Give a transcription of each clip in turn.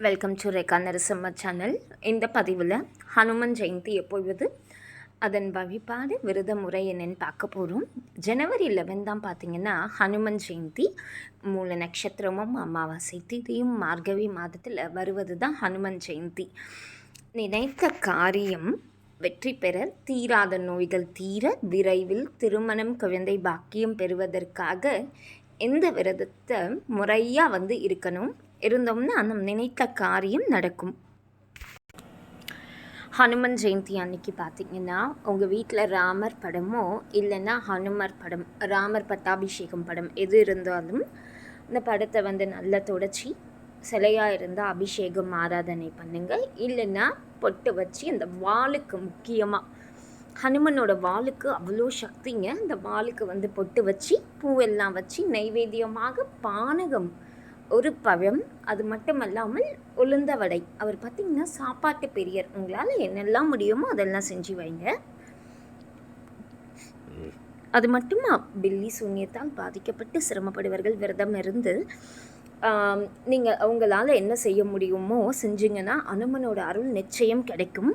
Welcome to Rekha Narasimha channel இந்த பதிவில் ஹனுமன் ஜெயந்தி எப்பொழுது அதன் வழிபாடு விரத முறை என்னன்னு பார்க்க போகிறோம் ஜனவரி 11 தான் பார்த்தீங்கன்னா ஹனுமன் ஜெயந்தி மூல நட்சத்திரமும் அமாவாசை திதியும் மார்கவி மாதத்தில் வருவது தான் ஹனுமன் ஜெயந்தி நினைத்த காரியம் வெற்றி பெற தீராத நோய்கள் தீர விரைவில் திருமணம் குழந்தை பாக்கியம் பெறுவதற்காக எந்த விரதத்தை முறையாக வந்து இருக்கணும்? இருந்தோம்னா நம்ம நினைத்த காரியம் நடக்கும். ஹனுமன் ஜெயந்தி அன்னைக்கு பார்த்தீங்கன்னா உங்கள் வீட்டில் ராமர் படமோ இல்லைன்னா ஹனுமர் படம் ராமர் பட்டாபிஷேகம் படம் எது இருந்தாலும் இந்த படத்தை வந்து நல்லா தொடச்சி சிலையாக இருந்தால் அபிஷேகம் ஆராதனை பண்ணுங்க. இல்லைன்னா பொட்டு வச்சு அந்த வாளுக்கு முக்கியமாக ஹனுமனோட வாளுக்கு அவ்வளோ சக்திங்க. அந்த வாளுக்கு வந்து பொட்டு வச்சு பூவெல்லாம் வச்சு நைவேத்தியமாக பானகம் ஒரு பழம் அது மட்டும் அல்லாமல் உளுந்த வடை. அவர் பார்த்திங்கன்னா சாப்பாட்டு பெரியர். உங்களால் என்னெல்லாம் முடியுமோ அதெல்லாம் செஞ்சு வைங்க. அது மட்டுமா? பில்லி சூன்யத்தால் பாதிக்கப்பட்டு சிரமப்படுவர்கள் விரதம் இருந்து நீங்கள் அவங்களால என்ன செய்ய முடியுமோ செஞ்சீங்கன்னா அனுமனோட அருள் நிச்சயம் கிடைக்கும்.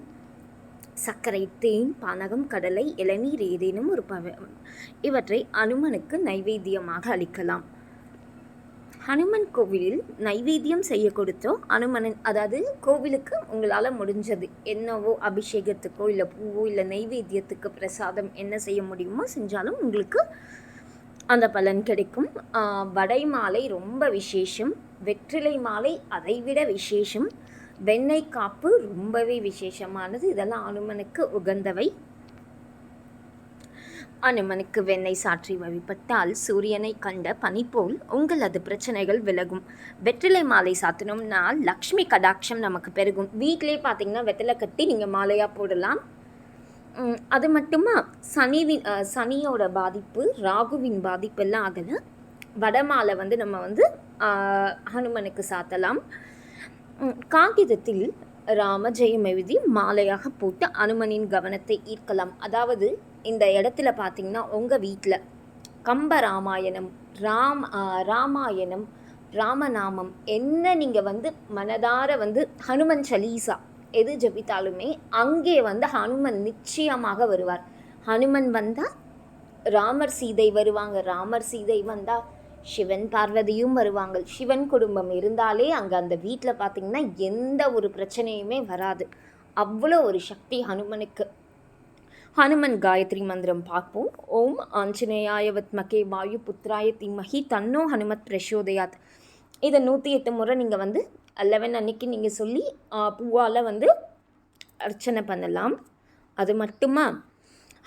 சர்க்கரை தேன் பானகம் கடலை இளநீர் ஏதேனும் ஒரு பவ இவற்றை அனுமனுக்கு நைவேத்தியமாக அளிக்கலாம். ஹனுமன் கோவிலில் நைவேத்தியம் செய்ய கொடுத்தோம். அனுமனன் அதாவது கோவிலுக்கு உங்களால் முடிஞ்சது என்னவோ அபிஷேகத்துக்கோ இல்லை பூவோ இல்லை நைவேத்தியத்துக்கு பிரசாதம் என்ன செய்ய முடியுமோ செஞ்சாலும் உங்களுக்கு அந்த பலன் கிடைக்கும். வடை மாலை ரொம்ப விசேஷம். வெற்றிலை மாலை அதைவிட விசேஷம். வெண்ணெய் காப்பு ரொம்பவே விசேஷமானது. இதெல்லாம் அனுமனுக்கு உகந்தவை அனுமனுக்கு வெண்ணெய் சாற்றி வழிபட்டால் சூரியனை கண்ட பனி போல் உங்களது பிரச்சனைகள் விலகும். வெற்றிலை மாலை சாத்தினோம்னா லக்ஷ்மி கடாட்சம் நமக்கு பெருகும். வீட்டிலே பார்த்தீங்கன்னா வெத்தலை கட்டி நீங்கள் மாலையாக போடலாம். அது மட்டுமா? சனிவின் சனியோட பாதிப்பு ராகுவின் பாதிப்பெல்லாம் ஆகலை. வடமாலை வந்து நம்ம வந்து அனுமனுக்கு ஹனுமனுக்கு சாத்தலாம். காகிதத்தில் ராம ஜெயம் எழுதி மாலையாக போட்டு அனுமனின் கவனத்தை ஈர்க்கலாம். அதாவது இந்த இடத்துல பார்த்தீங்கன்னா உங்கள் வீட்டில் கம்ப ராமாயணம் ராம் ராமாயணம் ராமநாமம் என்ன நீங்கள் வந்து மனதார வந்து ஹனுமன் சலீசா எது ஜபித்தாலுமே அங்கே வந்து ஹனுமன் நிச்சயமாக வருவார். ஹனுமன் வந்தால் ராமர் சீதை வருவாங்க ராமர் சீதை வந்தால் சிவன் பார்வதியும் வருவாங்க. சிவன் குடும்பம் இருந்தாலே அங்கே அந்த வீட்டில் பார்த்திங்கன்னா எந்த ஒரு பிரச்சனையுமே வராது. அவ்வளோ ஒரு சக்தி ஹனுமனுக்கு. ஹனுமன் காயத்ரி மந்திரம் பார்ப்போம். ஓம் ஆஞ்சநேயாய வித்மகே வாயு புத்ராய திமஹி தன்னோ ஹனுமத் பிரசோதயாத். இதை நூற்றி எட்டு முறை நீங்கள் வந்து லெவன் அன்னைக்கு நீங்கள் சொல்லி பூவால் வந்து அர்ச்சனை பண்ணலாம். அது மட்டுமா?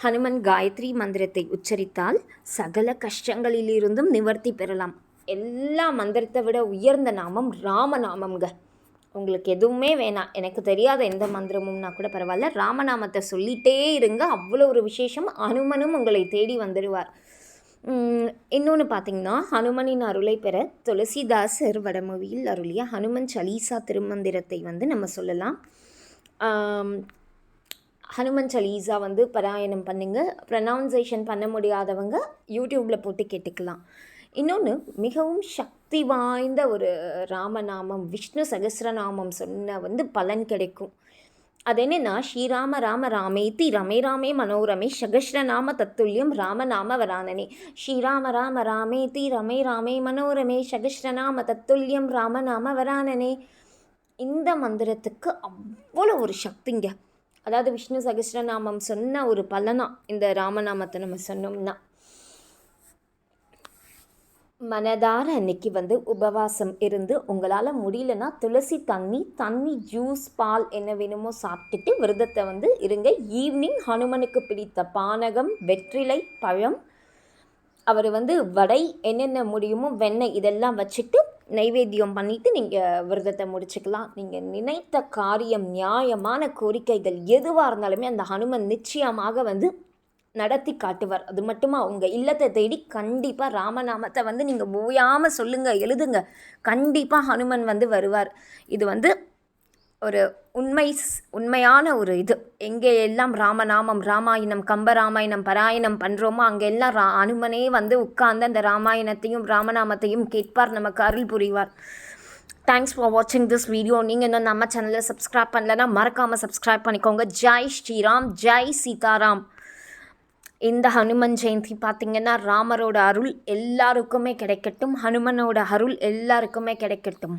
ஹனுமன் காயத்ரி மந்திரத்தை உச்சரித்தால் சகல கஷ்டங்களிலிருந்தும் நிவர்த்தி பெறலாம். எல்லா மந்திரத்தை விட உயர்ந்த நாமம் ராமநாமம்ங்க உங்களுக்கு எதுவுமே வேணாம். எனக்கு தெரியாத எந்த மந்திரமும்னா கூட பரவாயில்ல. ராமநாமத்தை சொல்லிட்டே இருங்க. அவ்வளோ ஒரு விசேஷம். ஹனுமனும் உங்களை தேடி வந்துடுவார். இன்னொன்று பார்த்தீங்கன்னா ஹனுமனின் அருளை பெற துளசிதாசர் வடமொழியில் அருளிய ஹனுமன் சலீசா திருமந்திரத்தை வந்து நம்ம சொல்லலாம். ஹனுமன் சலீசா வந்து பராயணம் பண்ணுங்க. ப்ரனவுன்சேஷன் பண்ண முடியாதவங்க யூடியூப்பில் போட்டு கேட்டுக்கலாம். இன்னொன்று மிகவும் சக்தி வாய்ந்த ஒரு ராமநாமம் விஷ்ணு சகஸ்ரநாமம் சொன்ன வந்து பலன் கிடைக்கும். அது என்னென்னா ஸ்ரீராம ராம ராமேதி ரமே ராமே மனோரமே சகஸ்ரநாம தத்துல்யம் ராமநாம வரானனே. ஸ்ரீராம ராம ராமேதி ரமே ராமே மனோரமே சகஸ்ரநாம தத்துல்யம் ராமநாம வரானனே. இந்த மந்திரத்துக்கு அவ்வளோ ஒரு சக்திங்க. அதாவது விஷ்ணு சகஸ்ரநாமம் சொன்ன ஒரு பலனா இந்த ராமநாமத்தை நம்ம சொன்னோம்னா. மனதார அன்னைக்கு வந்து உபவாசம் இருந்து உங்களால் முடியலன்னா துளசி தண்ணி தண்ணி ஜூஸ் பால் என்ன வேணுமோ சாப்பிட்டுட்டு விரதத்தை வந்து இருங்க. ஈவினிங் ஹனுமனுக்கு பிடித்த பானகம் வெற்றிலை பழம் அவர் வந்து வடை என்னென்ன முடியுமோ வெண்ணெய் இதெல்லாம் வச்சுட்டு நைவேத்தியம் பண்ணிவிட்டு நீங்கள் விரதத்தை முடிச்சுக்கலாம். நீங்கள் நினைத்த காரியம் நியாயமான கோரிக்கைகள் எதுவாக இருந்தாலுமே அந்த ஹனுமன் நிச்சயமாக வந்து நடத்தி காட்டுவார். அது மட்டுமா? உங்கள் இல்லத்தை தேடி கண்டிப்பாக ராமநாமத்தை வந்து நீங்கள் ஓயாமல் சொல்லுங்கள் எழுதுங்க. கண்டிப்பாக ஹனுமன் வந்து வருவார். இது வந்து ஒரு உண்மை உண்மையான ஒரு இது. எங்கே எல்லாம் ராமநாமம் ராமாயணம் கம்பராமாயணம் பாராயணம் பண்ணுறோமோ அங்கே எல்லாம் ரா அனுமனே வந்து உட்கார்ந்து அந்த ராமாயணத்தையும் ராமநாமத்தையும் கேட்பார் நமக்கு அருள் புரிவார். தேங்க்ஸ் ஃபார் வாட்சிங் திஸ் வீடியோ நீங்கள் இன்னும் நம்ம சேனலை சப்ஸ்கிரைப் பண்ணலன்னா மறக்காமல் சப்ஸ்கிரைப் பண்ணிக்கோங்க. ஜெய் ஸ்ரீராம் ஜெய் சீதாராம். இந்த ஹனுமன் ஜெயந்தி பார்த்திங்கன்னா ராமரோட அருள் எல்லாருக்குமே கிடைக்கட்டும் ஹனுமனோட அருள் எல்லாருக்குமே கிடைக்கட்டும்.